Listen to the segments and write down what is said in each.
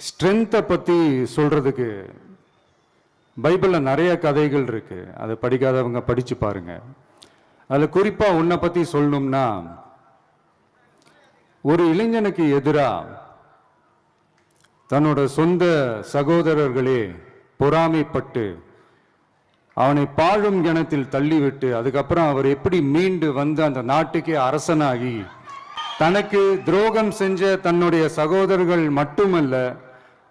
ஸ்ட்ரென்த்தை பற்றி சொல்கிறதுக்கு பைபிளில் நிறைய கதைகள் இருக்குது அதை படிக்காதவங்க படித்து பாருங்க. அதில் குறிப்பாக உன்னை பற்றி சொல்லணும்னா ஒரு இளைஞனுக்கு எதிராக தன்னோட சொந்த சகோதரர்களே பொறாமைப்பட்டு அவனை பாழும் கிணத்தில் தள்ளிவிட்டு அதுக்கப்புறம் அவர் எப்படி மீண்டு வந்து அந்த நாட்டுக்கே அரசனாகி தனக்கு துரோகம் செஞ்ச தன்னுடைய சகோதரர்கள் மட்டுமல்ல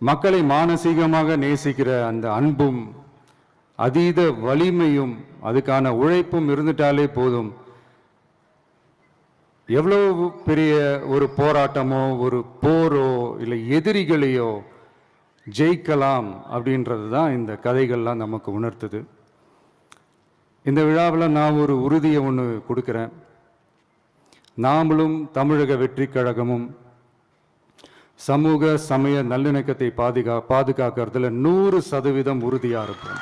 மக்களை மானசீகமாக நேசிக்கிற அந்த அன்பும் அதீத வலிமையும் அதுக்கான உழைப்பும் இருந்துட்டாலே போதும். எவ்வளோ பெரிய ஒரு போராட்டமோ ஒரு போரோ இல்லை எதிரிகளையோ ஜெயிக்கலாம் அப்படின்றது தான் இந்த கதைகள்லாம் நமக்கு உணர்த்துது. இந்த விழாவில் நான் ஒரு உறுதியை ஒன்று கொடுக்குறேன். நாமளும் தமிழக வெற்றி கழகமும் சமூக சமய நல்லிணக்கத்தை பாதுகா பாதுகாக்கிறதுல நூறு சதவீதம் உறுதியாக இருப்போம்